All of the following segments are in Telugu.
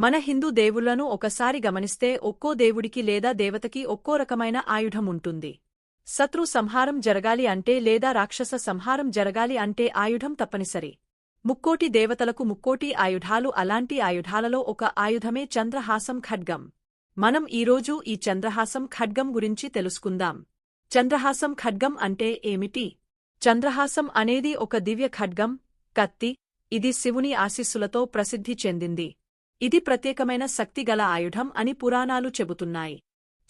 మన హిందూ దేవుళ్ళను ఒకసారి గమనిస్తే ఒక్కో దేవుడికి లేదా దేవతకి ఒక్కో రకమైన ఆయుధం ఉంటుంది. శత్రు సంహారం జరగాలి అంటే లేదా రాక్షస సంహారం జరగాలి అంటే ఆయుధం తప్పనిసరి. ముక్కోటి దేవతలకు ముక్కోటి ఆయుధాలు అలాంటి ఆయుధాలలో ఒక ఆయుధమే చంద్రహాసం ఖడ్గం. మనం ఈరోజు ఈ చంద్రహాసం ఖడ్గం గురించి తెలుసుకుందాం. చంద్రహాసం ఖడ్గం అంటే ఏమిటి? చంద్రహాసం అనేది ఒక దివ్య ఖడ్గం కత్తి ఇది శివుని ఆశీస్సులతో ప్రసిద్ధి చెందింది. ఇది ప్రత్యేకమైన శక్తిగల ఆయుధం అని పురాణాలు చెబుతున్నాయి.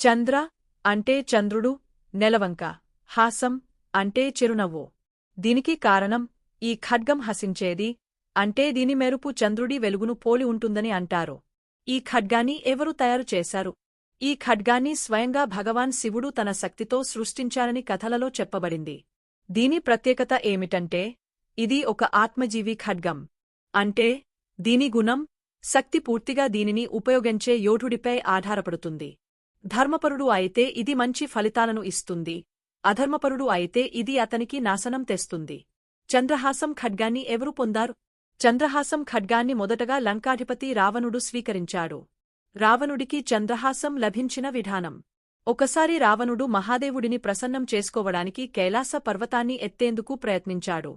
చంద్ర అంటే చంద్రుడు నెలవంక. హాసం అంటే చిరునవ్వు. దీనికి కారణం ఈ ఖడ్గం హసించేది అంటే దీని మెరుపు చంద్రుడి వెలుగును పోలి ఉంటుందని అంటారు. ఈ ఖడ్గాన్ని ఎవరు తయారు చేశారు? ఈ ఖడ్గాన్ని స్వయంగా భగవాన్ శివుడు తన శక్తితో సృష్టించారని కథలలో చెప్పబడింది. దీని ప్రత్యేకత ఏమిటంటే ఇది ఒక ఆత్మజీవి ఖడ్గం. అంటే దీని గుణం శక్తి పూర్తిగా దీనిని ఉపయోగించే యోధుడిపై ఆధారపడుతుంది. ధర్మపరుడు అయితే ఇది మంచి ఫలితాలను ఇస్తుంది. అధర్మపరుడు అయితే ఇది అతనికి నాశనం తెస్తుంది. చంద్రహాసం ఖడ్గాన్ని ఎవరు పొందారు? చంద్రహాసం ఖడ్గాన్ని మొదటగా లంకాధిపతి రావణుడు స్వీకరించాడు. రావణుడికి చంద్రహాసం లభించిన విధానం. ఒకసారి రావణుడు మహాదేవుడిని ప్రసన్నం చేసుకోవడానికి కైలాస పర్వతాన్ని ఎత్తేందుకు ప్రయత్నించాడు.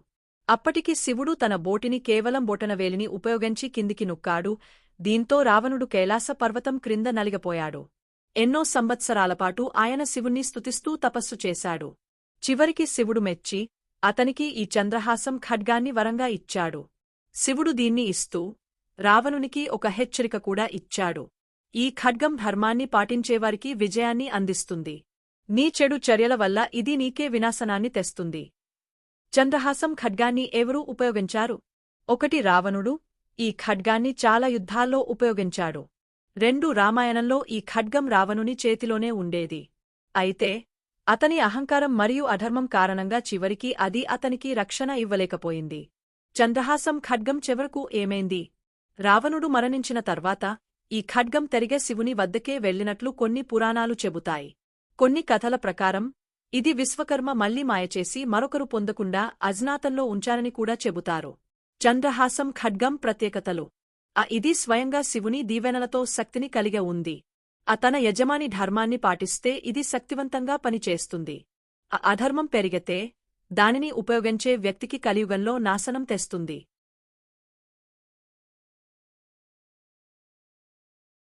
అప్పటికి శివుడు తన బోటిని కేవలం బొటనవేలిని ఉపయోగించి కిందికి నొక్కాడు. దీంతో రావణుడు కైలాస పర్వతం క్రింద నలిగపోయాడు. ఎన్నో సంవత్సరాలపాటు ఆయన శివుణ్ణి స్తుతిస్తూ తపస్సు చేశాడు. చివరికి శివుడు మెచ్చి అతనికి ఈ చంద్రహాసం ఖడ్గాన్ని వరంగా ఇచ్చాడు. శివుడు దీన్ని ఇస్తూ రావణునికి ఒక హెచ్చరిక కూడా ఇచ్చాడు. ఈ ఖడ్గం ధర్మాన్ని పాటించేవారికి విజయాన్ని అందిస్తుంది. నీ చెడు చర్యల వల్ల ఇది నీకే వినాశనాన్ని తెస్తుంది. చంద్రహాసం ఖడ్గాన్ని ఎవరూ ఉపయోగించారు? ఒకటి రావణుడు ఈ ఖడ్గాన్ని చాలా యుద్ధాల్లో ఉపయోగించాడు. రెండు రామాయణంలో ఈ ఖడ్గం రావణుని చేతిలోనే ఉండేది. అయితే అతని అహంకారం మరియు అధర్మం కారణంగా చివరికి అది అతనికి రక్షణ ఇవ్వలేకపోయింది. చంద్రహాసం ఖడ్గం చివరకు ఏమైంది? రావణుడు మరణించిన తర్వాత ఈ ఖడ్గం తెరిగే శివుని వద్దకే వెళ్ళినట్లు కొన్ని పురాణాలు చెబుతాయి. కొన్ని కథల ప్రకారం ఇది విశ్వకర్మ మళ్ళీ మాయచేసి మరొకరు పొందకుండా అజ్ఞాతంలో ఉంచారని కూడా చెబుతారు. చంద్రహాసం ఖడ్గం ప్రత్యేకతలు. ఆ ఇది స్వయంగా శివుని దీవెనలతో శక్తిని కలిగి ఉంది. ఆ తన యజమాని ధర్మాన్ని పాటిస్తే ఇది శక్తివంతంగా పనిచేస్తుంది. ఆ అధర్మం పెరిగితే దానిని ఉపయోగించే వ్యక్తికి కలియుగంలో నాశనం తెస్తుంది.